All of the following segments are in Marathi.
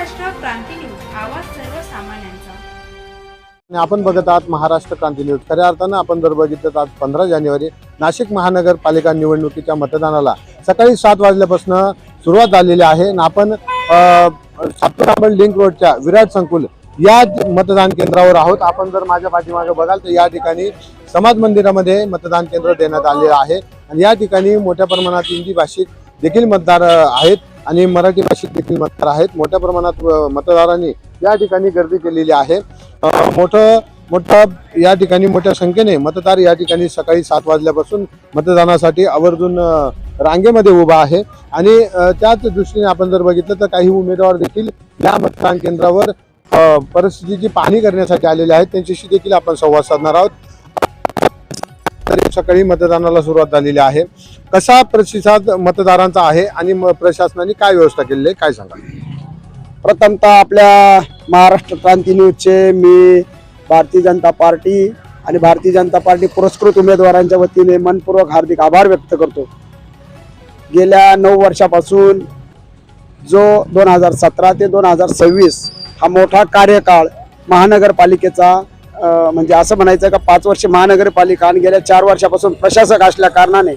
महाराष्ट्र क्रांती न्यूज. आवाज सर्वसामान्यांचा. आणि आपण बघत आहात महाराष्ट्र क्रांती न्यूज. खऱ्या अर्थानं आपण जर बघितलं आज पंधरा जानेवारी नाशिक महानगरपालिका निवडणुकीच्या मतदानाला सकाळी सात वाजल्यापासून सुरुवात झालेली आहे आणि आपण सातपूर लिंक रोडच्या विराट संकुल या मतदान केंद्रावर आहोत. आपण जर माझ्या पाठीमागे बघाल तर या ठिकाणी समाज मंदिरामध्ये मतदान केंद्र देण्यात आले आहे. आणि या ठिकाणी मोठ्या प्रमाणात हिंदी भाषिक देखील मतदार आहेत. आणि मराठी भाषिक देखील मतदार आहेत. मोठ्या प्रमाणात मतदारांनी या ठिकाणी गर्दी केलेली आहे. मोठं मोठं या ठिकाणी मोठ्या संख्येने मतदार या ठिकाणी सकाळी सात वाजल्यापासून मतदानासाठी आवर्जून रांगेमध्ये उभा आहे. आणि त्याच दृष्टीने आपण जर बघितलं तर काही उमेदवार देखील या मतदान केंद्रावर परिस्थितीची पाहणी करण्यासाठी आलेले आहेत. त्यांच्याशी देखील आपण संवाद साधणार आहोत. सकाळी मतदानाला सुरुवात झालेली आहे. कसा प्रतिसाद मतदारांचा आहे आणि प्रशासनाने काय व्यवस्था केलेली आहे काय सांगा प्रथमतः आपल्या महाराष्ट्र क्रांती न्यूजचे मी भारतीय जनता पार्टी आणि भारतीय जनता पार्टी पुरस्कृत उमेदवारांच्या वतीने मनपूर्वक हार्दिक आभार व्यक्त करतो. गेल्या नऊ वर्षापासून जो दोन हजार सतरा ते दोन हजार सव्वीस हा मोठा कार्यकाळ महानगरपालिकेचा म्हणजे असं म्हणायचं का पाच वर्ष महानगरपालिका आणि गेल्या चार वर्षापासून प्रशासक असल्या कारणाने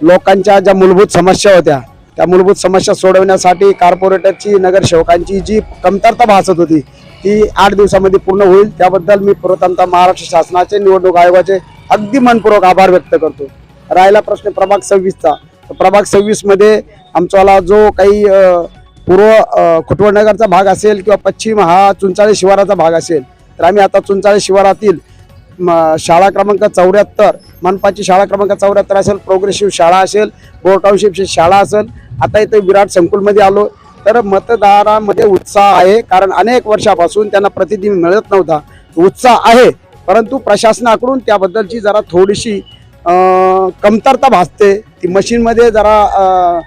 लोकांच्या ज्या मूलभूत समस्या होत्या त्या मूलभूत समस्या सोडवण्यासाठी कॉर्पोरेटरची नगरसेवकांची जी कमतरता भासत होती ती आठ दिवसामध्ये पूर्ण होईल. त्याबद्दल मी प्रथमतः महाराष्ट्र शासनाचे निवडणूक आयोगाचे अगदी मनपूर्वक आभार व्यक्त करतो. राहिला प्रश्न प्रभाग सव्वीसचा. तर प्रभाग सव्वीसमध्ये आमचाला जो काही पूर्व खुटवडनगरचा भाग असेल किंवा पश्चिम हा चुंचाळी शिवाराचा भाग असेल तर आम्ही आता चुंचाळे शिवारातील शाळा क्रमांक चौऱ्याहत्तर मनपाची शाळा क्रमांक चौऱ्याहत्तर असेल प्रोग्रेसिव्ह शाळा असेल बोर टाउनशिपची शाळा असेल आता इथे विराट संकुलमध्ये आलो. तर मतदारामध्ये उत्साह आहे कारण अनेक वर्षापासून त्यांना प्रतिनिधी मिळत नव्हता. उत्साह आहे परंतु प्रशासनाकडून त्याबद्दलची जरा थोडीशी कमतरता भासते. ती मशीनमध्ये जरा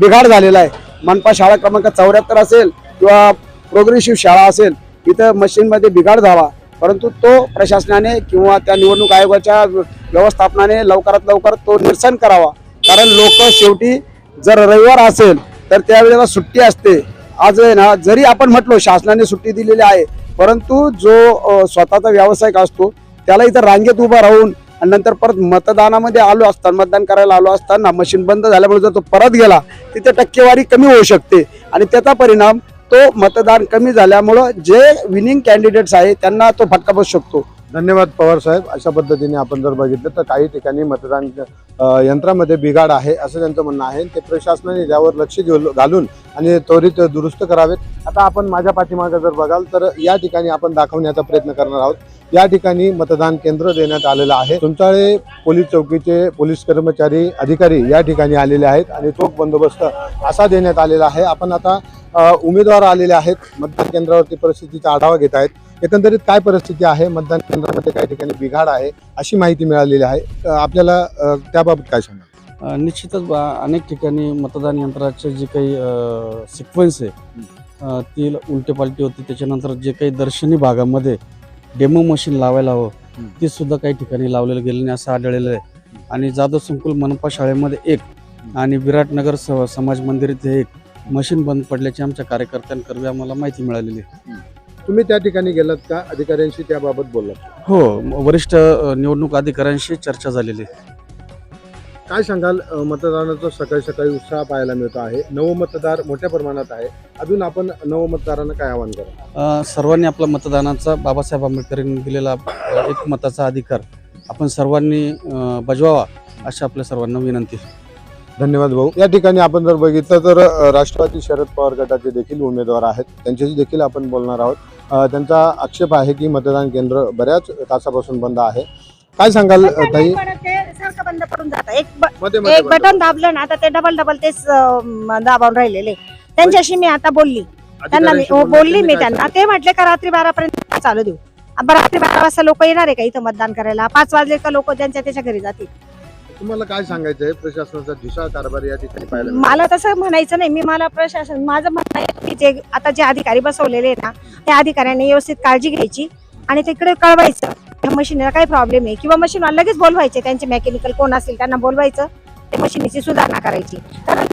बिघाड झालेला आहे. मनपा शाळा क्रमांक चौऱ्याहत्तर असेल किंवा प्रोग्रेसिव्ह शाळा असेल इथं मशीनमध्ये बिघाड झाला. परंतु तो प्रशासनाने किंवा त्या निवडणूक आयोगाच्या व्यवस्थापनाने लवकरात लवकर तो निरसन करावा. कारण लोक शेवटी जर रविवार असेल तर त्यावेळेला सुट्टी असते. आज आहे ना जरी आपण म्हटलो शासनाने सुट्टी दिलेली आहे परंतु जो स्वतःचा व्यावसायिक असतो त्याला इथं रांगेत उभा राहून आणि नंतर परत मतदानामध्ये आलो असताना मतदान करायला आलो असताना मशीन बंद झाल्यामुळे जर तो परत गेला तिथे टक्केवारी कमी होऊ शकते. आणि त्याचा परिणाम तो मतदान कमी झाल्यामुळं जे विनिंग कॅन्डिडेट्स आहे त्यांना तो फटका बसू शकतो. धन्यवाद पवार साहेब. अशा पद्धतीने आपण जर बघितलं तर काही ठिकाणी मतदान यंत्रामध्ये बिघाड आहे असं त्यांचं म्हणणं आहे. ते प्रशासनाने त्यावर लक्ष घेऊन घालून आणि त्वरित दुरुस्त करावेत. आता आपण माझ्या पाठीमागं जर बघाल तर या ठिकाणी आपण दाखवण्याचा प्रयत्न करणार आहोत. या ठिकाणी मतदान केंद्र देण्यात आलेलं आहे. तुमचाळे पोलीस चौकीचे पोलीस कर्मचारी अधिकारी या ठिकाणी आलेले आहेत आणि चोख बंदोबस्त असा देण्यात आलेला आहे. आपण आता उमेदवार आलेले आहेत. मतदान केंद्रावरती परिस्थितीचा आढावा घेत आहेत. एकंदरीत काय परिस्थिती आहे? मतदान केंद्रामध्ये काही ठिकाणी बिघाड आहे अशी माहिती मिळालेली आहे. आपल्याला त्याबाबत काय सांगा निश्चितच बा अनेक ठिकाणी मतदान यंत्राचे जे काही सिक्वेन्स आहे ती उलटी पालटी होती. त्याच्यानंतर जे काही दर्शनी भागामध्ये डेमो मशीन लावायला हवं. ते सुद्धा काही ठिकाणी लावलेलं गेलं नाही असं आढळलेलं आहे. आणि जाधव संकुल मनपा शाळेमध्ये एक आणि विराटनगर स समाज मंदिर इथे एक मशीन बंद पडल्याची आमच्या कार्यकर्त्यांकरवी आम्हाला माहिती मिळालेली आहे. तुम्ही त्या ठिकाणी गेलात का? अधिकाऱ्यांशी त्याबाबत बोललात? हो वरिष्ठ निवडणूक अधिकाऱ्यांशी चर्चा झालेली आहे. काय सांगाल मतदानाचा सकाळी सकाळी उत्साह पाहायला मिळतो आहे नवमतदार मोठ्या प्रमाणात आहे अजून आपण नवमतदारांना काय आवाहन करा? सर्वांनी आपला मतदानाचा बाबासाहेब आंबेडकरांनी दिलेला एक मताचा अधिकार आपण सर्वांनी बजवावा अशा आपल्या सर्वांना विनंती. धन्यवाद भाऊ. या ठिकाणी आपण जर बघितलं तर राष्ट्रवादी शरद पवार गटाचे देखील उमेदवार आहेत. त्यांच्याशी देखील आपण बोलणार आहोत. त्यांचा आक्षेप आहे की मतदान केंद्र बऱ्याच तासापासून बंद आहे. काय सांगाल ताई? बंद पडून जातं. एक ब- मध्ये एक बटन दाबलं ना आता ते डबल डबल तेच अं, दाबावून राहिलेले. त्यांच्याशी मी आता बोलली. त्यांना मी हो, बोलली मी त्यांना. ते म्हटले का रात्री बारा पर्यंत चालू देऊ. आता रात्री बारा वाजता लोक येणार आहे का इथं मतदान करायला? पाच वाजले का लोक त्यांच्या त्याच्या घरी जातील? तुम्हाला काय सांगायचं आहे प्रशासनाचा ढिसाळ कारभार या ठिकाणी पाहायला मिळतो. मला तसं म्हणायचं नाही. मी मला प्रशासन माझं म्हणणं आहे की जे आता जे अधिकारी बसवलेले आहे ना त्या अधिकाऱ्यांनी व्यवस्थित काळजी घ्यायची आणि तिकडे कळवायचं. त्या मशीनला काय प्रॉब्लेम आहे किंवा मशीन लगेच बोलवायचे त्यांचे मेकॅनिकल कोण असेल त्यांना बोलवायचं त्या मशीनची सुधारणा करायची. कारण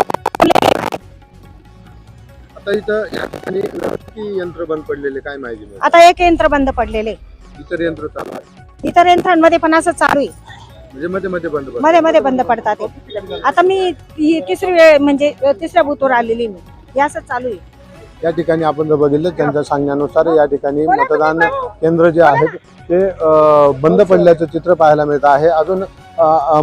आता इथं या ठिकाणी किती यंत्र बंद पडलेले काय माहिती मिळेल आता एक यंत्र बंद पडलेले. इतर यंत्र चालू आहे. इतर यंत्रांमध्ये पण असं चालू आहे. म्हणजे मध्ये मध्ये बंद पडतात. मध्ये मध्ये बंद पडतात ते. आता मी ही तिसरी वेळ म्हणजे तिसऱ्या बूथवर आलेली मी. हे असं चालू आहे. या ठिकाणी आपण जर बघितलं त्यांच्या सांगण्यानुसार या ठिकाणी मतदान केंद्र जे आहेत ते बंद पडल्याचं चित्र पाहायला मिळत आहे. अजून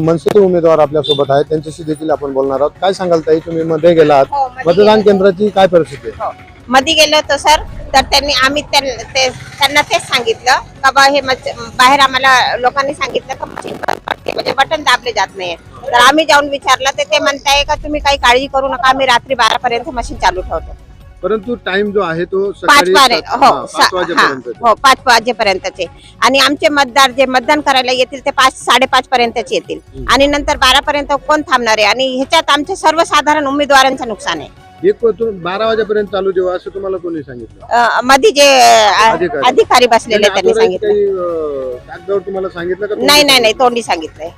मनसेचे उमेदवार आपल्यासोबत आहेत. त्यांच्याशी देखील आपण बोलणार आहोत. काय सांगाल ताई? तुम्ही मध्ये गेलात. हो, मतदान गेलो. केंद्राची काय परिस्थिती आहे? मध्ये गेलो होतो सर तर त्यांनी आम्ही त्यांना तेच सांगितलं का बा हे बाहेर आम्हाला लोकांनी सांगितलं का म्हणजे बटन दाबले जात नाही तर आम्ही जाऊन विचारलं तर ते म्हणताय का तुम्ही काही काळजी करू नका आम्ही रात्री बारा पर्यंत मशीन चालू ठेवतो. परंतु टाइम जो आहे तो पाच सकाळी सात- हो हा, पाच सा- वाजेपर्यंत हा, हो पाच वाजेपर्यंतचे. आणि आमचे मतदार जे मतदान करायला येतील ते पाच साडेपाच पर्यंतच येतील. आणि नंतर बारा पर्यंत कोण थांबणार आहे? आणि ह्याच्यात आमचे सर्वसाधारण उमेदवारांचं नुकसान आहे. एक बारा वाजेपर्यंत चालू देऊ असं तुम्हाला कोणी सांगितलं? अ, मध्ये जे अ, अधिकारी. अधिकारी बसलेले त्यांनी सांगितलं. काही, अं, कागदावर तुम्हाला सांगितलं का? नाही नाही नाही तोंडी सांगितलंय.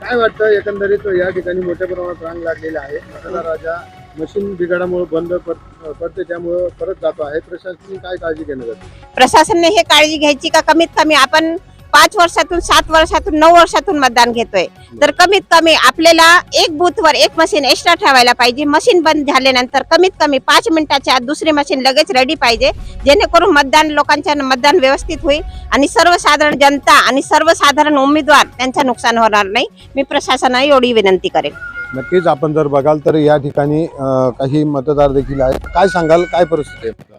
काय वाटतं एकंदरीत या ठिकाणी मोठ्या प्रमाणात रांग लागलेली आहे. मतदार राजा मशीन बिघाडामुळे बंद पड- पडते त्यामुळे परत जातो. आहे प्रशासनाने काय काळजी घेणं गरजेचं हे काळजी घ्यायची का कमीत कमी? आपण पाच वर्षातून सात वर्षातून नऊ वर्षातून मतदान घेतोय. तर कमीत कमी आपल्याला एक बूथवर एक मशीन एक्स्ट्रा ठेवायला पाहिजे. मशीन बंद झाल्यानंतर कमीत कमी पाच मिनिटाच्या आत दुसरी मशीन लगेच रेडी पाहिजे. जेणेकरून मतदान लोकांच्या मतदान व्यवस्थित होईल आणि सर्वसाधारण जनता आणि सर्वसाधारण उमेदवार त्यांचं नुकसान होणार नाही. मी प्रशासनाला एवढी विनंती करेन. नक्कीच आपण जर बघाल तर या ठिकाणी अं, काही मतदार देखील आहेत. काय सांगाल? काय परिस्थिती आहे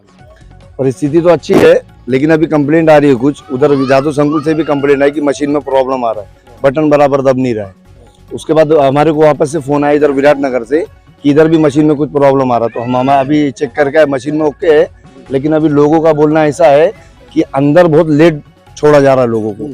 परिस्थिति तो अच्छी है लेकिन अभी कंप्लेंट आ रही है कुछ। उधर जादू संकुल से भी कंप्लेंट आई कि मशीन में प्रॉब्लम आ रहा है। बटन बराबर दब नहीं रहा है। उसके बाद हमारे को वापस से फ़ोन आया इधर विराट नगर से कि इधर भी मशीन में कुछ प्रॉब्लम आ रहा है। तो हम हमारा अभी चेक करके आए मशीन में ओके है लेकिन अभी लोगों का बोलना ऐसा है कि अंदर बहुत लेट छोड़ा जा रहा है लोगों को।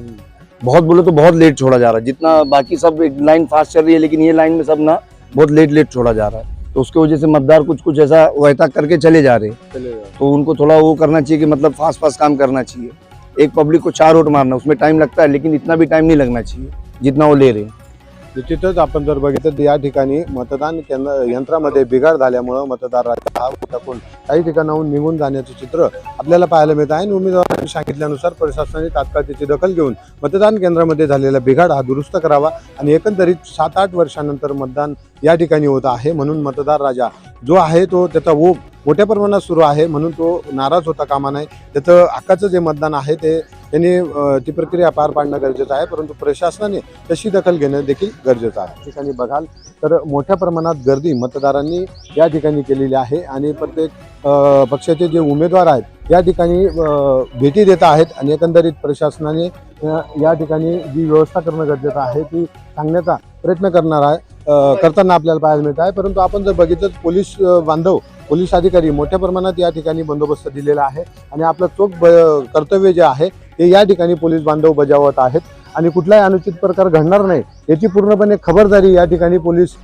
बहुत बोले तो बहुत लेट छोड़ा जा रहा है। जितना बाकी सब एक लाइन फास्ट चल रही है लेकिन ये लाइन में सब ना बहुत लेट लेट छोड़ा जा रहा है। तो उसके वजह से मतदार कुछ कुछ ऐसा वहता करके चले जा रहे हैं। तो उनको थोड़ा वो करना चाहिए कि मतलब फास्ट फास्ट काम करना चाहिए। एक पब्लिक को चार वोट मारना उसमें टाइम लगता है लेकिन इतना भी टाइम नहीं लगना चाहिए जितना वो ले रहे हैं। निश्चितच आपण जर बघितलं तर या ठिकाणी मतदान केंद्र यंत्रामध्ये बिघाड झाल्यामुळं मतदार राजा हा टाकून काही ठिकाणाहून निघून जाण्याचं चित्र आपल्याला पाहायला मिळत आहे. आणि उमेदवारांनी सांगितल्यानुसार प्रशासनाने तात्काळ त्याची दखल घेऊन मतदान केंद्रामध्ये झालेला बिघाड हा दुरुस्त करावा आणि एकंदरीत सात आठ वर्षानंतर मतदान या ठिकाणी होत आहे म्हणून मतदार राजा जो आहे तो त्याचा ओप मोठ्या प्रमाणात सुरू आहे म्हणून तो नाराज होता कामा नये. त्याचं हक्काचं जे मतदान आहे ते त्यांनी ती प्रक्रिया पार पाडणं गरजेचं आहे परंतु प्रशासनाने तशी दखल घेणं देखील गरजेचं आहे. ठिकाणी बघाल तर मोठ्या प्रमाणात गर्दी मतदारांनी या ठिकाणी केलेली आहे आणि प्रत्येक पक्षाचे जे उमेदवार आहेत या ठिकाणी भेटी देत आहेत आणि एकंदरीत प्रशासनाने या ठिकाणी जी व्यवस्था करणं गरजेचं आहे ती सांगण्याचा प्रयत्न करणार आहे करताना आपल्याला पाहायला मिळत आहे. परंतु आपण जर बघितलं पोलीस बांधव पोलीस अधिकारी मोठ्या प्रमाणात या ठिकाणी बंदोबस्त दिलेला आहे आणि आपलं चोख ब- कर्तव्य जे आहे ते या ठिकाणी पोलीस बांधव बजावत आहेत. आणि कुठलाही अनुचित प्रकार घडणार नाही याची पूर्णपणे खबरदारी या ठिकाणी पोलीस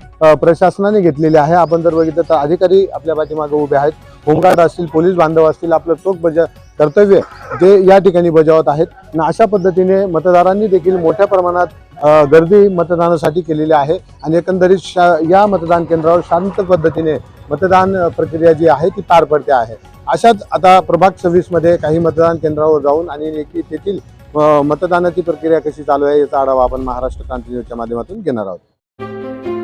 प्रशासनाने घेतलेली आहे. आपण जर बघितलं तर अधिकारी आपल्या पाठीमागे उभे आहेत. होमगार्ड असतील पोलीस बांधव असतील आपलं चोख बजा कर्तव्य ते या ठिकाणी बजावत आहेत. आणि अशा पद्धतीने मतदारांनी देखील मोठ्या प्रमाणात गर्दी मतदानासाठी केलेली आहे. आणि एकंदरीत शा या मतदान केंद्रावर शांत पद्धतीने मतदान प्रक्रिया जी आहे ती पार पडते आहे. अशाच आता प्रभाग सव्वीसमध्ये काही मतदान केंद्रावर जाऊन आणि नेकी तेथील मतदानाची प्रक्रिया कशी चालू आहे याचा आढावा आपण महाराष्ट्र क्रांती न्यूजच्या माध्यमातून घेणार आहोत.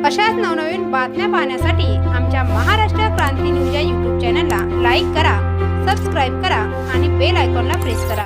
अशाच नवनवीन बातम्या पाहण्यासाठी आमच्या महाराष्ट्र क्रांती न्यूज या युट्यूब चॅनलला लाईक करा सबस्क्राईब करा आणि बेल आयकॉनला प्रेस करा.